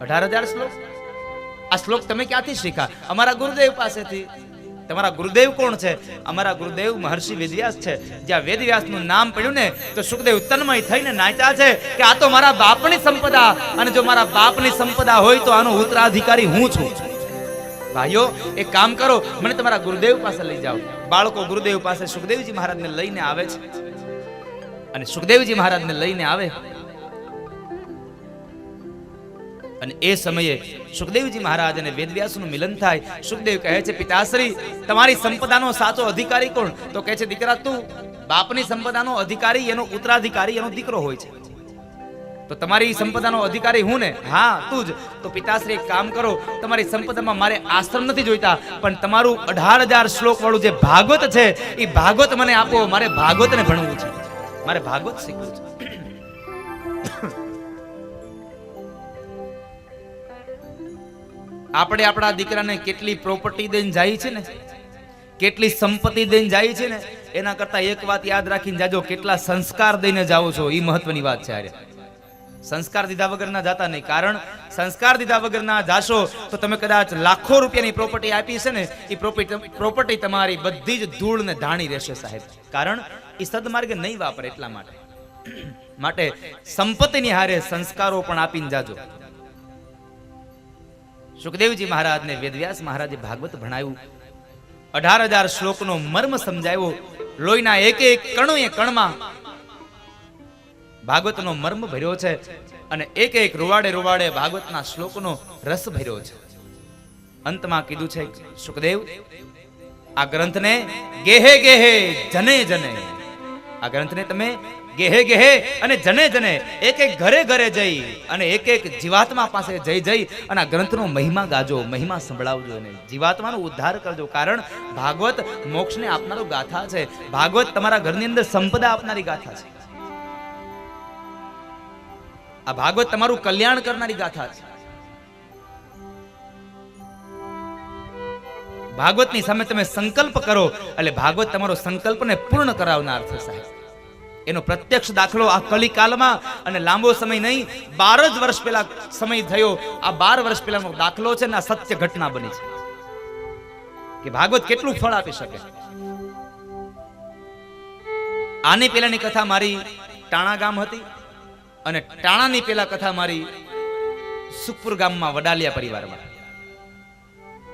અઢાર હજાર શ્લોક? આ શ્લોક તમે ક્યાંથી શીખા અમારા ગુરુદેવ પાસેથી. તમારા ગુરુદેવ કોણ છે? અમારા ગુરુદેવ મહર્ષિ વેદવ્યાસ છે. જ્યાં વેદવ્યાસનું નામ પડ્યું ને, તો સુખદેવ તન્મય થઈને નાચ્યા છે કે આ તો મારા બાપની સંપદા. અને જો મારા બાપની સંપદા હોય તો આનો ઉત્તરાધિકારી હું છું. ભાઈઓ, એક કામ કરો, મને તમારા ગુરુદેવ પાસે લઈ જાઓ. બાળકો ગુરુદેવ પાસે સુખદેવજી મહારાજને લઈને આવે છે. અને સુખદેવજી મહારાજને લઈને આવે અને એ સમયે સુખદેવજી મહારાજ અને વેદવ્યાસનું મિલન થાય. સુખદેવ કહે છે, પિતાશ્રી, તમારી સંપદાનો સાચો અધિકારી કોણ? તો કહે છે, દીકરા, તું બાપની સંપદાનો અધિકારી, એનો ઉત્તરાધિકારી, એનો દીકરો હોય છે. તો તમારી સંપદાનો અધિકારી હું ને? હા, તું જ. તો પિતાશ્રી, એક કામ કરો, તમારી સંપદામાં મારે આશ્રમ નથી જોઈતા, પણ તમારું અઢાર હજાર શ્લોક વાળું જે ભાગવત છે, એ ભાગવત મને આપો, મારે ભાગવતને ભણવું છે. મારે ભાગવત શીખવું છે. આપણે આપણા દીકરાને કેટલી પ્રોપર્ટી દઈને જાય છે ને? કેટલી સંપત્તિ દઈને જાય છે ને? એના કરતા એક વાત યાદ રાખીને જાજો, કેટલા સંસ્કાર દઈને જાઓ છો એ મહત્વની વાત છે આરે સંસ્કાર દીધા વગરના જાતા નહીં, કારણ સંસ્કાર દીધા વગરના જાશો તો તમે કદાચ લાખો રૂપિયાની પ્રોપર્ટી આપી છે ને એ પ્રોપર્ટી તમારી બધી જ ધૂળ ને ધાણી રહેશે સાહેબ. કારણ એ સદમાર્ગે નહીં વાપરે એટલા માટે. માટે સંપત્તિની હારે સંસ્કારો પણ આપીને જાજો. સુખદેવજી મહારાજને વેદવ્યાસ મહારાજે ભાગવત ભણાયું અઢાર હજાર શ્લોકનો મર્મ સમજાવ્યો. લોહીના એક એક કણોએ કણમાં ભાગવતનો મર્મ ભર્યો છે અને એક એક રૂવાડે રૂવાડે ભાગવતના શ્લોકનો રસ ભર્યો છે. અંતમાં કીધું છે, સુખદેવ, આ ગ્રંથને ગેહે ગેહે જને જને. આ ગ્રંથને તમે ગેહે ગેહે અને જને જને એક એક ઘરે ઘરે જઈ અને એક એક જીવાત્મા પાસે જઈ જઈ અને આ ગ્રંથનો મહિમા ગાજો, મહિમા સંભળાવજો અને જીવાત્માનો ઉદ્ધાર કરજો. કારણ ભાગવત મોક્ષને આપનારો ગાથા છે. ભાગવત તમારા ઘરની અંદર સંપદા આપનારી ગાથા છે. આ ભાગવત તમારું કલ્યાણ કરનારી ગાથા છે. ભાગવતની સામે તમે સંકલ્પ કરો એટલે ભાગવત તમારો સંકલ્પને પૂર્ણ કરાવનાર છે સાહેબ. એનો પ્રત્યક્ષ દાખલો આ કલિકાલમાં અને લાંબો સમય નહીં, બાર જ વર્ષ પહેલા સમય થયો. આ બાર વર્ષ પહેલાનો દાખલો છે ને આ સત્ય ઘટના બની છે. કે ભાગવત કેટલું ફળ આપી શકે? આની પહેલાની કથા મારી ટાણા ગામ હતી અને ટાણાની પહેલા કથા મારી સુખપુર ગામમાં વડાલિયા પરિવારમાં.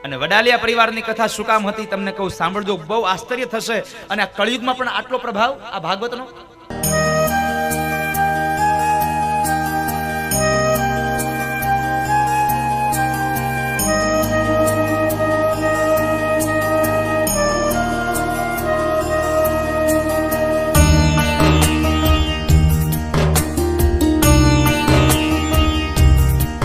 અને વડાલિયા પરિવારની કથા શું કામ હતી, તમને કહું, સાંભળજો, બહુ આશ્ચર્ય થશે. અને આ કળિયુગમાં પણ આટલો પ્રભાવ આ ભાગવતનો?